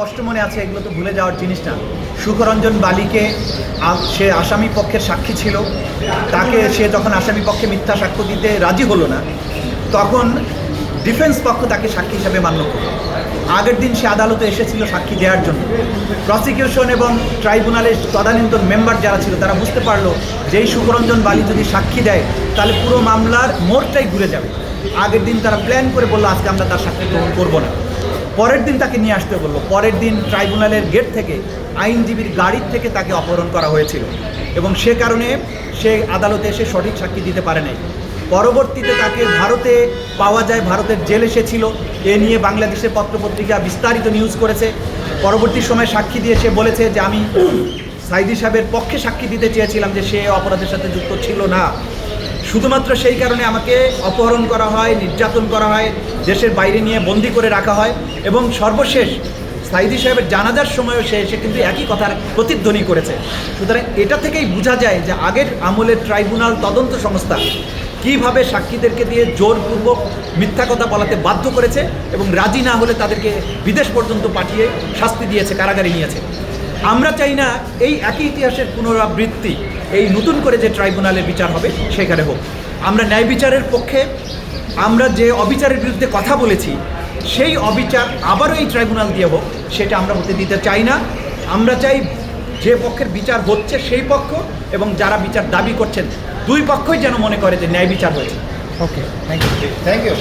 স্পষ্ট মনে আছে, এগুলো তো ভুলে যাওয়ার জিনিস না সুখরঞ্জন বালিকে সে আসামি পক্ষের সাক্ষী ছিল। তাকে সে যখন আসামি পক্ষে মিথ্যা সাক্ষ্য দিতে রাজি হলো না, তখন ডিফেন্স পক্ষ তাকে সাক্ষী হিসাবে মান্য করল। আগের দিন সে আদালতে এসেছিল সাক্ষী দেওয়ার জন্য। প্রসিকিউশন এবং ট্রাইব্যুনালের তদানীন্তন মেম্বার যারা ছিল, তারা বুঝতে পারল যে এই সুখরঞ্জন বালি যদি সাক্ষী দেয়, তাহলে পুরো মামলার মোড়টাই ঘুরে যাবে। আগের দিন তারা প্ল্যান করে বলল, আজকে আমরা তার সাক্ষী গ্রহণ করব না। পরের দিন তাকে নিয়ে আসতে বলল। পরের দিন ট্রাইব্যুনালের গেট থেকে আইনজীবীর গাড়ির থেকে তাকে অপহরণ করা হয়েছিল এবং সে কারণে সে আদালতে এসে সঠিক সাক্ষী দিতে পারে নাই। পরবর্তীতে তাকে ভারতে পাওয়া যায়, ভারতের জেল এসেছিল এ নিয়ে বাংলাদেশের পত্রপত্রিকা বিস্তারিত নিউজ করেছে। পরবর্তী সময় সাক্ষী দিয়ে সে বলেছে যে, আমি সাইদি সাহেবের পক্ষে সাক্ষী দিতে চেয়েছিলাম যে, সে অপরাধের সাথে যুক্ত ছিল না। শুধুমাত্র সেই কারণে আমাকে অপহরণ করা হয়, নির্যাতন করা হয়, দেশের বাইরে নিয়ে বন্দি করে রাখা হয় এবং সর্বশেষ সাইদি সাহেবের জানাজার সময়ও সে এসে কিন্তু একই কথার প্রতিধ্বনি করেছে। সুতরাং এটা থেকেই বোঝা যায় যে আগের আমলের ট্রাইব্যুনাল তদন্ত সংস্থা কীভাবে সাক্ষীদেরকে দিয়ে জোরপূর্বক মিথ্যা কথা বলাতে বাধ্য করেছে এবং রাজি না হলে তাদেরকে বিদেশ পর্যন্ত পাঠিয়ে শাস্তি দিয়েছে, কারাগারে নিয়েছে। আমরা চাই না এই একই ইতিহাসের পুনরাবৃত্তি এই নতুন করে যে ট্রাইব্যুনালের বিচার হবে সেখানে হোক। আমরা ন্যায় বিচারের পক্ষে আমরা যে অবিচারের বিরুদ্ধে কথা বলেছি সেই অবিচার আবারও এই ট্রাইব্যুনাল দিয়ে হোক সেটা আমরা হতে দিতে চাই না। আমরা চাই যে পক্ষের বিচার হচ্ছে সেই পক্ষ এবং যারা বিচার দাবি করছেন দুই পক্ষই যেন মনে করে যে ন্যায় বিচার হয়েছে। Okay thank you thank you